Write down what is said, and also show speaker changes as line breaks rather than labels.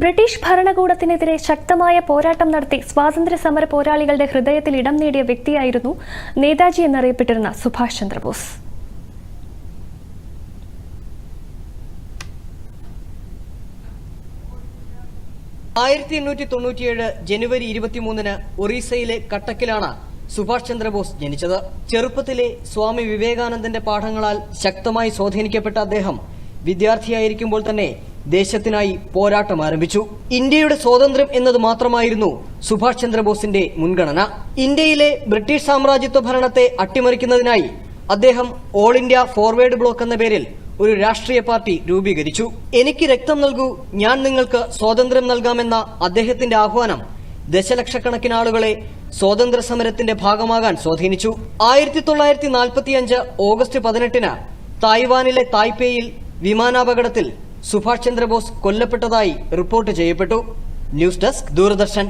British ഭരണകൂടത്തിനെതിരെ ശക്തമായ പോരാട്ടം നടത്തി സ്വാതന്ത്ര്യ സമര പോരാളികളുടെ ഹൃദയത്തിൽ ഇടം നേടിയ വ്യക്തിയായിരുന്നു നേതാജി എന്നറിയപ്പെട്ടിരുന്ന സുഭാഷ് ചന്ദ്രബോസ്.
ആയിരത്തി എണ്ണൂറ്റി തൊണ്ണൂറ്റിയേഴ് ജനുവരി ഇരുപത്തിമൂന്നിന് ഒറീസയിലെ കട്ടക്കിലാണ് സുഭാഷ് ചന്ദ്രബോസ് ജനിച്ചത്. ചെറുപ്പത്തിലെ സ്വാമി വിവേകാനന്ദന്റെ പാഠങ്ങളാൽ ശക്തമായി സ്വാധീനിക്കപ്പെട്ട അദ്ദേഹം വിദ്യാർത്ഥിയായിരിക്കുമ്പോൾ തന്നെ ദേശത്തിനായി പോരാട്ടം ആരംഭിച്ചു. ഇന്ത്യയുടെ സ്വാതന്ത്ര്യം എന്നത് മാത്രമായിരുന്നു സുഭാഷ് ചന്ദ്രബോസിന്റെ മുൻഗണന. ഇന്ത്യയിലെ ബ്രിട്ടീഷ് സാമ്രാജ്യത്വ ഭരണത്തെ അട്ടിമറിക്കുന്നതിനായി അദ്ദേഹം ഓൾ ഇന്ത്യ ഫോർവേഡ് ബ്ലോക്ക് എന്ന പേരിൽ ഒരു രാഷ്ട്രീയ പാർട്ടി രൂപീകരിച്ചു. എനിക്ക് രക്തം നൽകൂ ഞാൻ നിങ്ങൾക്ക് സ്വാതന്ത്ര്യം നൽകാമെന്ന അദ്ദേഹത്തിന്റെ ആഹ്വാനം ദശലക്ഷക്കണക്കിന് ആളുകളെ സ്വാതന്ത്ര്യ സമരത്തിന്റെ ഭാഗമാകാൻ സ്വാധീനിച്ചു. ആയിരത്തി തൊള്ളായിരത്തി നാൽപ്പത്തിയഞ്ച് ഓഗസ്റ്റ് പതിനെട്ടിന് തായ്വാനിലെ തായ്പേയിൽ വിമാനാപകടത്തിൽ സുഭാഷ് ചന്ദ്രബോസ് കൊല്ലപ്പെട്ടതായി റിപ്പോർട്ട് ചെയ്യപ്പെട്ടു. News desk Doordarshan.